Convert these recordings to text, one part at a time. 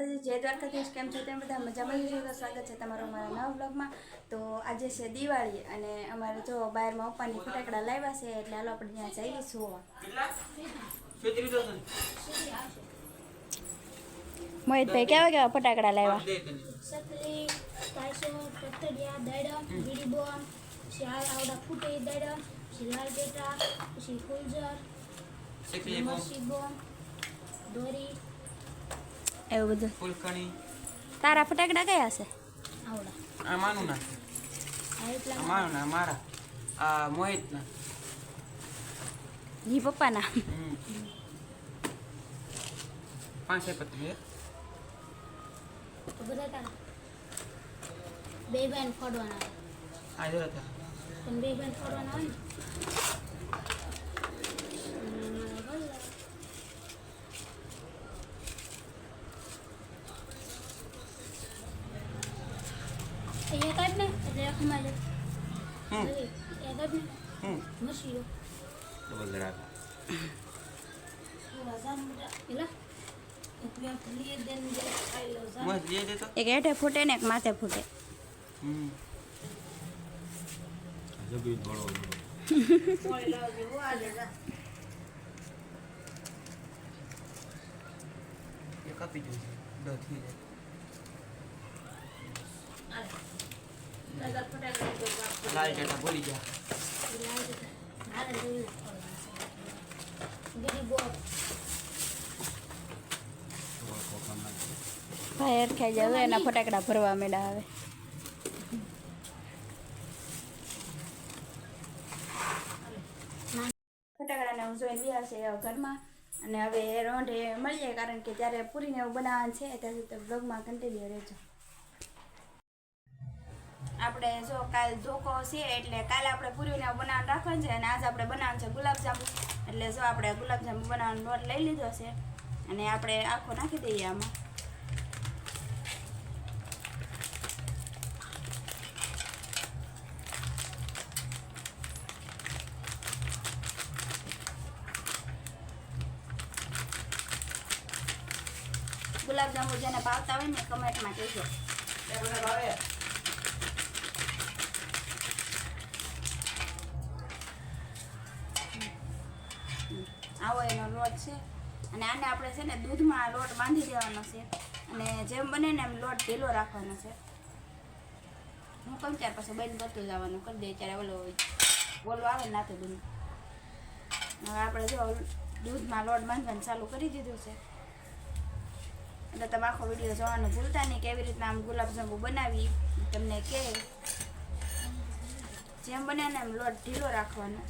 માતાજી જય દ્વારકાધીશ કેમ છો? તેમ બધા મજામાં જ છો? તો સ્વાગત છે તમારું અમારા નવા બ્લોગમાં તો આજે છે દિવાળી અને અમારે જો બહારમાં પપ્પાની ફટાકડા લાવ્યા છે એટલે હાલો આપણે ત્યાં જઈએ જોવા મોહિતભાઈ કેવા કેવા ફટાકડા લાવ્યા? પછી ફૂટે દડમ પછી લાલ બેટા પછી ફૂલઝર મરસી બોમ્બ દોરી. એવું બધું. ફૂલકણી. તારા ફટાકડા કયા છે? આવડા. આ માનું ના આ એટલા આ માનું ના મારા. આ મોહિત ના ઈ પપ્પાના. પાંચે પત્ની બધા તારા. બે બેન ફોડવાના હાજર હતા પણ બે બેન ફોડવાના હોય ને હમ, ભલે. અહીંયા કાઢ ને એટલે આખમાં જાય હમ એ કાઢ ને હમ મસી લો ડબલ ધડાકા મોહિત લઈ દેતો એક હેઠે ફૂટે ને એક માથે ફૂટે. કાપી દઉં થઈ જાય લાલ ગયા ભાઈ ખાઈ જાય એના ફટાકડા ભરવા મેળા આવે ફટાકડાને હું જોઈ લઈ છે ઘરમાં. અને હવે રોંઢે મળીએ કારણ કે ત્યારે પૂરીને એવું બનાવવાનું છે ત્યાં સુધી બ્લોગમાં કન્ટિન્યુ રહેજો. આપણે જો કાલ ધોકો છે એટલે કાલે આપણે પૂરીને બનાવવાનું રાખવાનું છે અને આજ આપણે બનાવવાનું છે ગુલાબજાંબુ એટલે જો આપણે ગુલાબજાંબુ બનાવવાનો લોટ લઈ લીધો છે, અને આપણે આખો નાખી દઈએ આમાં. ગુલાબજાંબુ જેને ભાવતા હોય ને કમેન્ટમાં કહેજો આવો એનો લોટ છે. અને આને આપણે છે ને દૂધમાં લોટ બાંધી દેવાનો છે. અને જેમ બને ને એમ લોટ ઢીલો રાખવાનો છે. હું કમ ત્યાર પછી બંધ કરતું જવાનું. કરી દે ત્યારે ઓલો ઓલો આવે ને નાખી દૂધ. હવે આપણે જો દૂધમાં લોટ બાંધવાનું ચાલુ કરી દીધું છે. એટલે તમે આખો વીડિયો જોવાનું ભૂલતા નહીં કેવી રીતના આમ ગુલાબજાંબુ બનાવી તમને કે. જેમ બને ને એમ લોટ ઢીલો રાખવાનો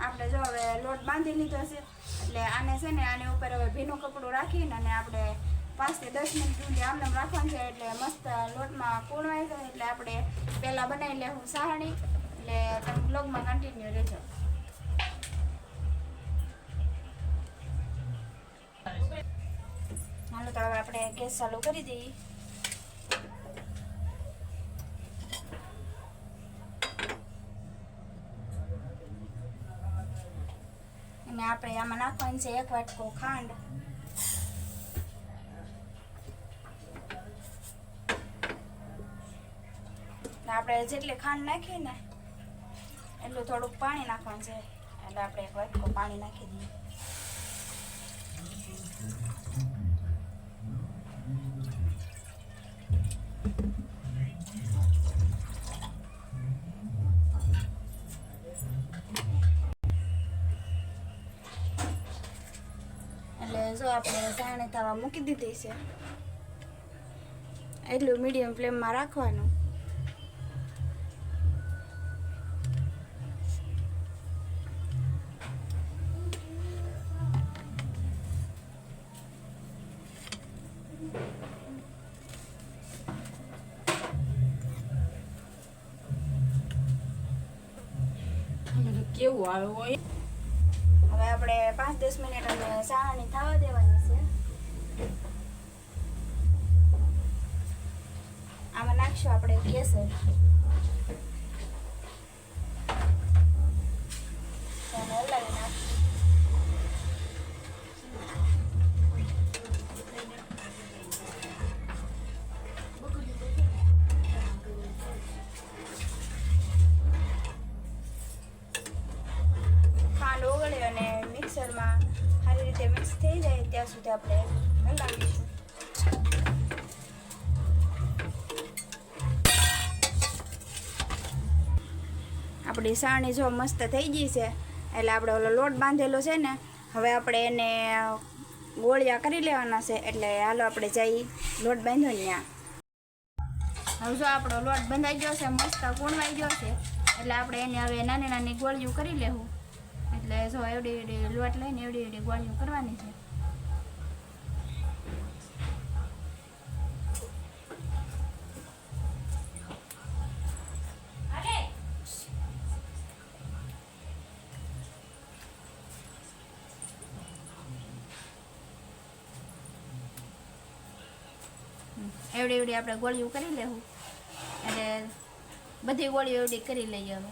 આપણે જો હવે લોટ બાંધી લીધો છે. એટલે આને છે ને આની ઉપર હવે ભીનું કપડું રાખીને અને આપણે પાંચથી દસ મિનિટ સુધી આમને આમ રાખવાનું છે. એટલે મસ્ત લોટમાં કૂણવાઈ જાય એટલે આપણે પહેલાં બનાવી લેવું સાહણી. એટલે તમે બ્લોગમાં કન્ટિન્યુ રહેજો. હાલો, તો હવે આપણે ગેસ ચાલુ કરી દઈએ. અને આપણે આમાં નાખવાની છે એક વાટકો ખાંડ. ને આપણે જેટલી ખાંડ નાખીએ ને એટલું થોડુંક પાણી નાખવાનું છે. એટલે આપણે એક વાટકો પાણી નાખી દઈએ. આપણે સાણે થવા મૂકી દીધી છે. એટલું મીડિયમ ફ્લેમમાં રાખવાનું. કેવું આવે હોય? પાંચ દસ મિનિટ અને સાણાની થવા દેવાની છે. આમાં નાખશું આપણે કેસર આપણી સાણી જો મસ્ત થઈ ગઈ છે. એટલે આપણે ઓલો લોટ બાંધેલો છે ને, હવે આપણે એને ગોળિયા કરી લેવાના છે. એટલે હાલો આપણે જઈ લોટ બાંધો ત્યાં. હવે જો આપણો લોટ બંધાઈ ગયો છે, મસ્ત કૂણવાઈ ગયો છે. એટલે આપણે એને હવે નાની નાની ગોળીઓ કરી લેવું. એટલે જો એવડી એવડી લોટ લઈને એવડી એવડી ગોળીઓ કરવાની છે. એવડી એવડી આપણે ગોળીઓ કરી લેવું એટલે બધી ગોળીઓ એવડી કરી લઈએ હવે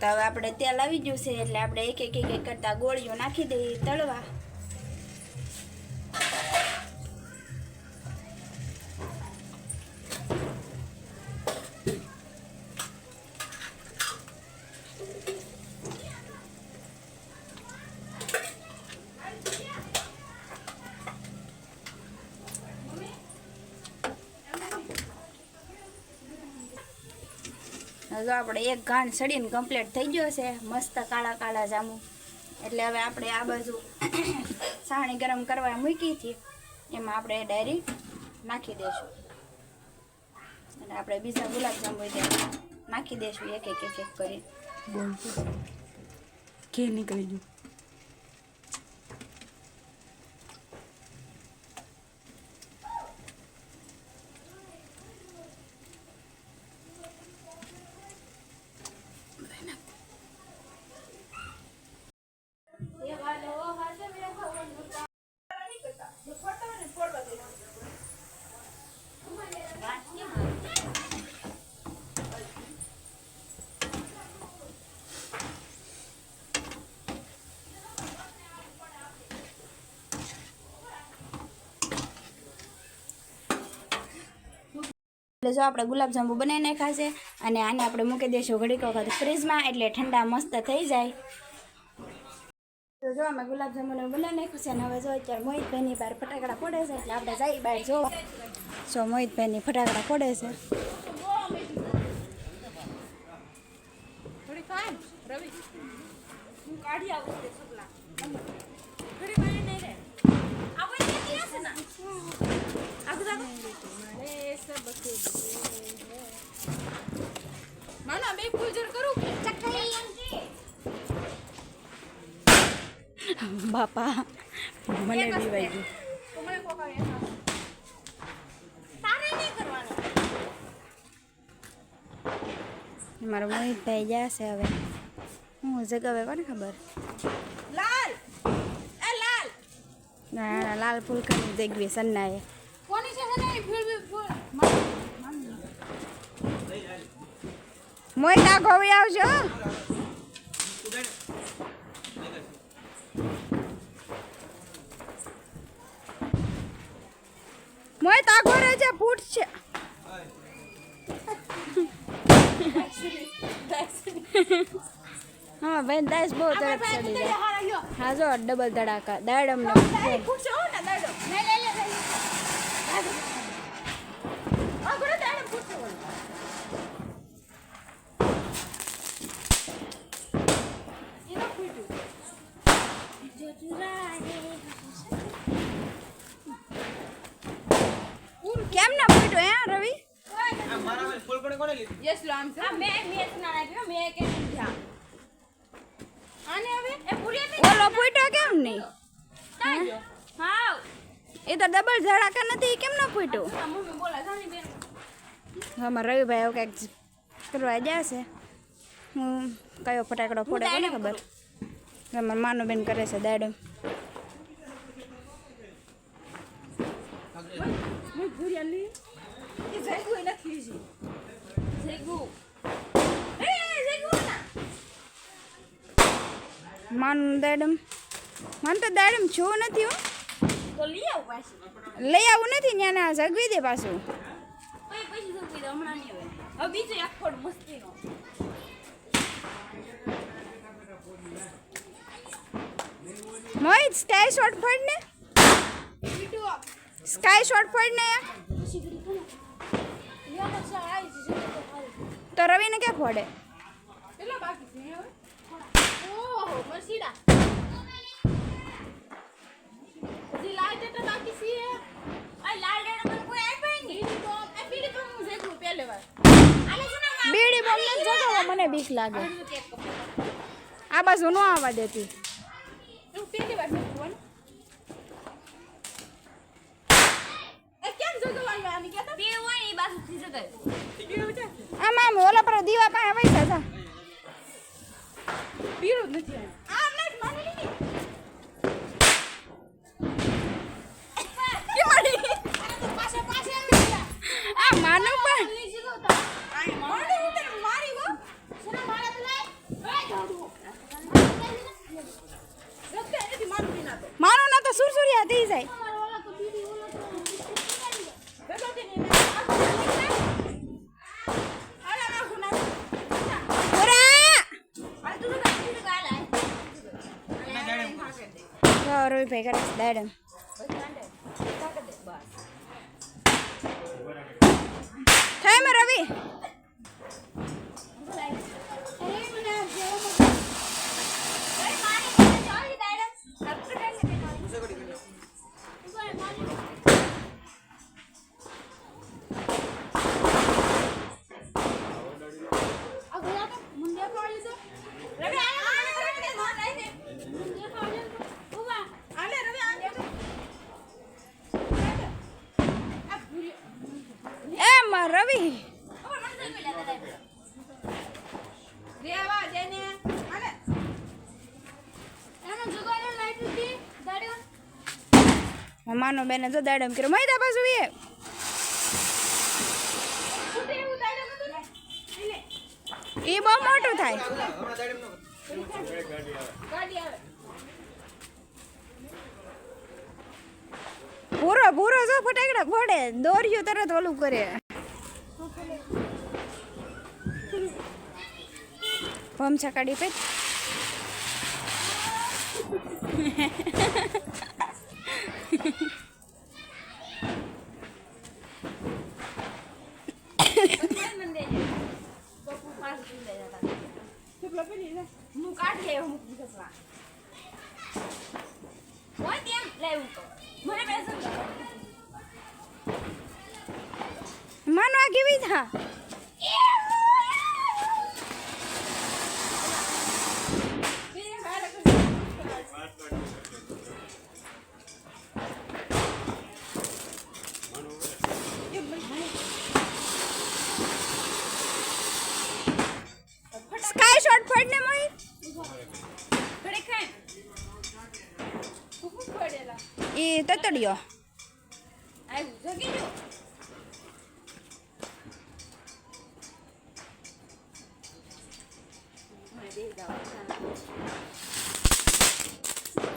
તો હવે આપણે તેલ આવી ગયું છે એટલે આપણે એક એક એક એક કરતા ગોળીઓ નાખી દઈએ તળવા જો આપણે એક ઘાણ સડીને કમ્પ્લીટ થઈ ગયો છે, મસ્ત કાળા કાળા જામુ એટલે હવે આપણે આ બાજુ સાણી ગરમ કરવા મૂકી હતી એમાં આપણે ડાયરી નાખી દઈશું. અને આપણે બીજા ગુલાબજાંબુ નાખી દઈશું એક એક એક કરી બોલ નીકળી ગયું. એટલે જો આપણે ગુલાબજાંબુ બનાવી નાખ્યા છે અને આને આપણે મૂકી દઈશું ઘડીક વખત ફ્રીજમાં એટલે ઠંડા મસ્ત થઈ જાય. તો જો અમે ગુલાબજાંબુને બનાવી નાખ્યું છે અને હવે જો અત્યારે મોહિતભાઈની બહાર ફટાકડા પડે છે એટલે આપણે જઈ બહાર જો. જો મોહિતભાઈની ફટાકડા ફોડે છે. રવિ. હું કાઢી આવું થોડી ખાય નહીં રે આવો ક્યાં છે ના? આગળ આગળ એ માના બે પૂજન કરું બાપા મને બીવાઈ ગયું મારો મોહિત થઈ જશે હવે. હું જગાવે કોને ખબર? લાલ! એ લાલ! લાલ ફૂલકાની જગવી સન્નાએ કોની છે ને ફૂલ ફૂલ મોહિત આ ગોવી આવજો. મોહિત તાગો રહે છે ફૂટ છે. હા બેન દાસ બહુ તરત ચડી જાય. હા જો ડબલ ધડાકા ને ને દાડો નહીં લઈ લે ફૂલ કોને કોને લીધી યસ લો આમ છે હા, મેં મેં ના નાખ્યો મેં કે ધ્યાન આને હવે એ પૂરી હતી ઓલો ફૂટ્યો કેમ નહીં. હા? એ તો ડબલ ધડાકા નથી કેમ ન ફૂટ્યું? આમાં રવિભાઈ એવું કંઈક કરવા છે. હું કયો ફટાકડો ફોડે કોને ખબર? અમારા માનું બેન કરે છે દાડો માનું દાડમ. માન તો દાડમ છું નથી હો. તો લઈ આવું પાછું. લઈ આવું નથી ત્યાં જગવી દે પાછું. પછી પછી જવું દે હમણાં નહીં હવે બીજો એક મસ્તીનો. મોહિત સ્કાય શોટ ફોડ ને. સ્કાય શોટ ફોડ ને તો રવિને ક્યાં ફોડે? બાકી હજી લાલ ડેટા બાકી છે. આ લાલ ડેટા મને કોઈ આપ્યો નહીં. બીડી તો એ બીડી તો હું જેટલું પહેલે વાર બીડી બોમ્બ ને જગાવો મને બીક લાગે. આ આ બાજુ નો આવવા દેતી. હું પહેલી વાર જગાય આમ આમ ઓલા પર દીવા પાસે પૈસા જા પીરો જ નથી આમ ના માને લીધી પાછા પાછા આવી ગયા આ માનું પણ લીજી ગયો તા મારે હું તને મારી ગો સુના મારા તો લાય એ જાડુ રસ્તે નથી મારું પીના તો માનું ના તો સુરસુરિયા થઈ જાય મારો ઓલા તો બીડી ઓલા તો ભેગો થઈને આલા ના સુના ઓરા આ તું તો ગાડી તો ગાલા ના જાણે જાય. રવિભાઈ કરે દાડમ. માનો બેને જો દાડમ કર્યો. મહિદા પાછું એ એ બહુ મોટું થાય. પૂરો પૂરો જો ફટાકડા ફોડે. દોર્યું તરત ઓલું કરે. ભમછા કાઢી પે હું કાઢી આવ્યો મૂકી શકવા હોય કેમ લેવું તો મને બેસન માનો આ કેવી થા પડેલા એ તતડિયો આવ્યું જગી જો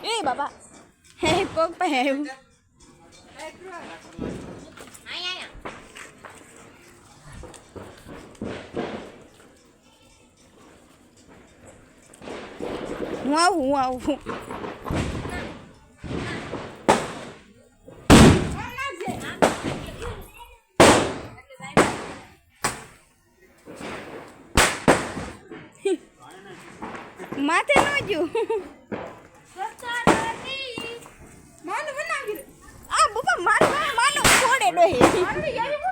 એ બાબા હે કોક પે આવ્યું હું આવું હું આવું માથે ન જ્યું માનું બનાવી આ બાબા મારું માનું ફોડે ડોહી.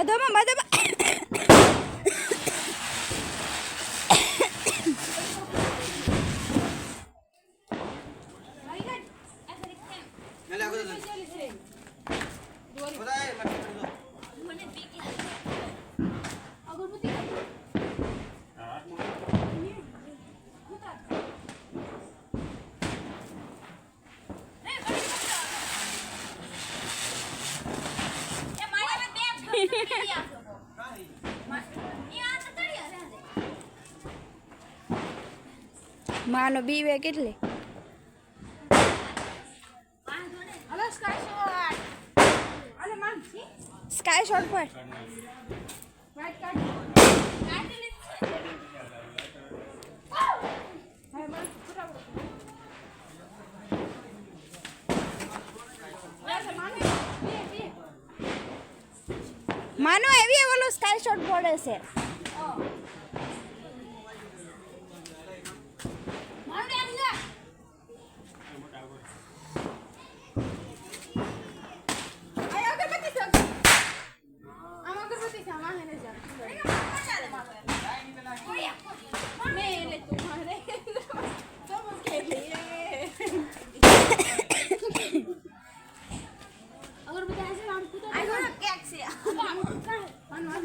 Badamam, badamam. માનો બીવે કેટલી? સ્કાય શોર્ટ શોટ પર વાઈટ કાર્ડ હા માન ફટાફટ અરે માન બે બે માનો એવી એવો સ્કાય શોટ પડે છે માન બે આવી જા આય અગરબત્તી છે આમ અગરબત્તી છે આમાં હેને જા મેં એટલે તું મારે તો કે લે અગરબત્તી આ છે આમ કૂદો આ જોડે કેક છે આમ કાય માન માન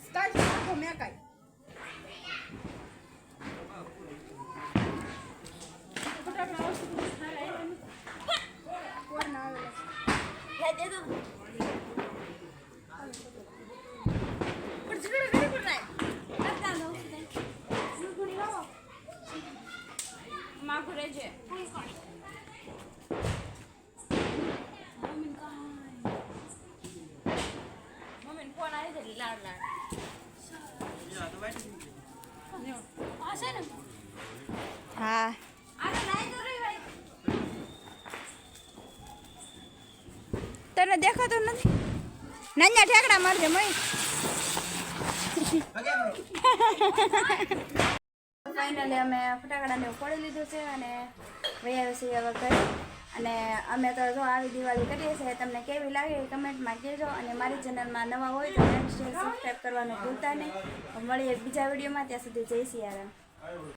સ્કાય શોટ આખો મેં કાય ફટાફટ આવશે તો સારા એમ કોર ના આવેલા છે ગુણી લાવો માગું રહેજે મમ્મીને ફોન આવી છે લાડ લાડ યા, તો વાટી દીધી. આ છે ને હા. આ તો નાઈ તો રહી ભાઈ. તને દેખાતું નથી? નાના ઠેકડા મારજે મય. ફાઈનલી અમે ફાઇનલી અમે ફટાકડાને પડી લીધું છે અને વૈયા વિશે હવે ઘરે. અને અમે તો જો આવી દિવાળી કરીએ છીએ, તમને કેવી લાગે એ કમેન્ટમાં કહેજો અને મારી ચેનલમાં નવા હોય તો લાઈક સબસ્ક્રાઈબ કરવાનું ભૂલતા નહીં. મળીએ બીજા વિડીયોમાં, ત્યાં સુધી જય સિયારામ.